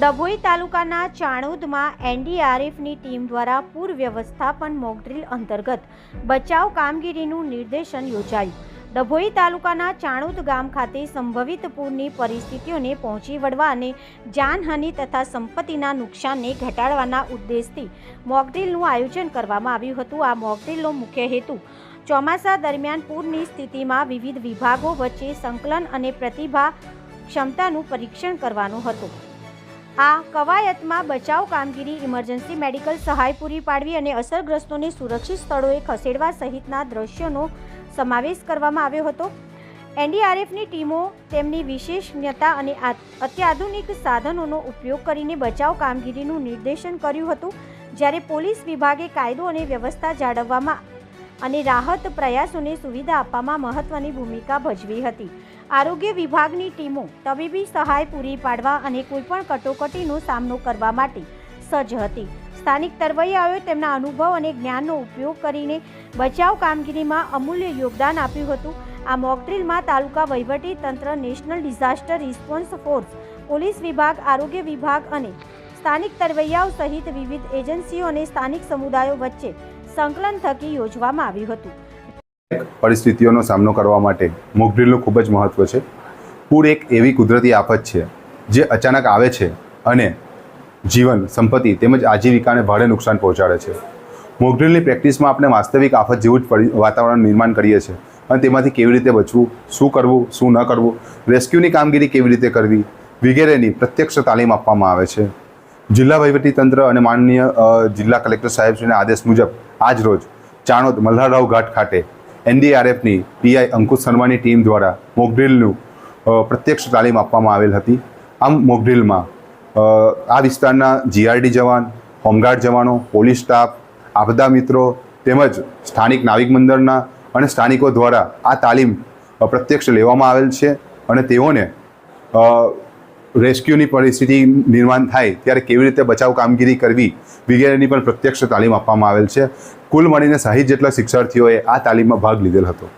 ડભોઈ તાલુકાના ચાણોદમાં એનડીઆરએફની ટીમ દ્વારા પૂર વ્યવસ્થાપન મોકડ્રીલ અંતર્ગત બચાવ કામગીરીનું નિર્દેશન યોજાયું. ડભોઈ તાલુકાના ચાણોદ ગામ ખાતે સંભવિત પૂરની પરિસ્થિતિઓને પહોંચી વળવા અને જાનહાનિ તથા સંપત્તિના નુકસાનને ઘટાડવાના ઉદ્દેશથી મોકડ્રીલનું આયોજન કરવામાં આવ્યું હતું. આ મોકડ્રીલનો મુખ્ય હેતુ ચોમાસા દરમિયાન પૂરની સ્થિતિમાં વિવિધ વિભાગો વચ્ચે સંકલન અને પ્રતિભા ક્ષમતાનું પરીક્ષણ કરવાનું હતું. આ કવાયતમાં બચાવ કામગીરી, ઇમરજન્સી મેડિકલ સહાય પૂરી પાડવી અને અસરગ્રસ્તોને સુરક્ષિત સ્થળોએ ખસેડવા સહિતના દ્રશ્યોનો સમાવેશ કરવામાં આવ્યો હતો. એનડીઆરએફની ટીમો તેમની વિશેષજ્ઞતા અને અત્યાધુનિક સાધનોનો ઉપયોગ કરીને બચાવ કામગીરીનું નિર્દેશન કર્યું હતું. જ્યારે પોલીસ વિભાગે કાયદો અને વ્યવસ્થા જાળવવામાં અને રાહત પ્રયાસોને સુવિધા આપવામાં મહત્વની ભૂમિકા ભજવી હતી. આરોગ્ય વિભાગની ટીમો તબીબી સહાય પૂરી પાડવા અને કોઈપણ કટોકટીનો સામનો કરવા માટે સજ્જ હતી. સ્થાનિક તરવૈયાઓએ તેમના અનુભવ અને જ્ઞાનનો ઉપયોગ કરીને બચાવ કામગીરીમાં અમૂલ્ય યોગદાન આપ્યું હતું. આ મોકડ્રીલમાં તાલુકા વહીવટી તંત્ર, national disaster response force, police વિભાગ, આરોગ્ય વિભાગ અને સ્થાનિક તરવૈયાઓ સહિત વિવિધ એજન્સીઓ અને સ્થાનિક સમુદાયો વચ્ચે સંકલન થકી યોજવામાં આવ્યું હતું. પરિસ્થિતિઓનો સામનો કરવા માટે મોકડ્રીલનું ખૂબ જ મહત્ત્વ છે. પૂર એક એવી કુદરતી આફત છે જે અચાનક આવે છે અને જીવન, સંપત્તિ તેમજ આજીવિકાને ભારે નુકસાન પહોંચાડે છે. મોકડ્રીલની પ્રેક્ટિસમાં આપણે વાસ્તવિક આફત જેવું જ વાતાવરણ નિર્માણ કરીએ છીએ અને તેમાંથી કેવી રીતે બચવું, શું કરવું, શું ન કરવું, રેસ્ક્યુની કામગીરી કેવી રીતે કરવી વગેરેની પ્રત્યક્ષ તાલીમ આપવામાં આવે છે. જિલ્લા વહીવટીતંત્ર અને માનનીય જિલ્લા કલેક્ટર સાહેબશ્રીના આદેશ મુજબ આજ રોજ ચાણોદ મલ્હારરાવ ઘાટ ખાતે એનડીઆરએફની પીઆઈ અંકુશ શર્માની ટીમ દ્વારા મોકડ્રીલનું પ્રત્યક્ષ તાલીમ આપવામાં આવેલ હતી. આમ મોકડ્રીલમાં આ વિસ્તારના જીઆરડી જવાન, હોમગાર્ડ જવાનો, પોલીસ સ્ટાફ, આપદા મિત્રો તેમજ સ્થાનિક નાવિક મંડળના અને સ્થાનિકો દ્વારા આ તાલીમ પ્રત્યક્ષ લેવામાં આવેલ છે અને તેઓને રેસ્ક્યુની પરિસ્થિતિ નિર્માણ થાય ત્યારે કેવી રીતે બચાવ કામગીરી કરવી વગેરેની પણ પ્રત્યક્ષ તાલીમ આપવામાં આવેલ છે. કુલ મળીને સાહીઠ જેટલા શિક્ષાર્થીઓએ આ તાલીમમાં ભાગ લીધેલ હતો.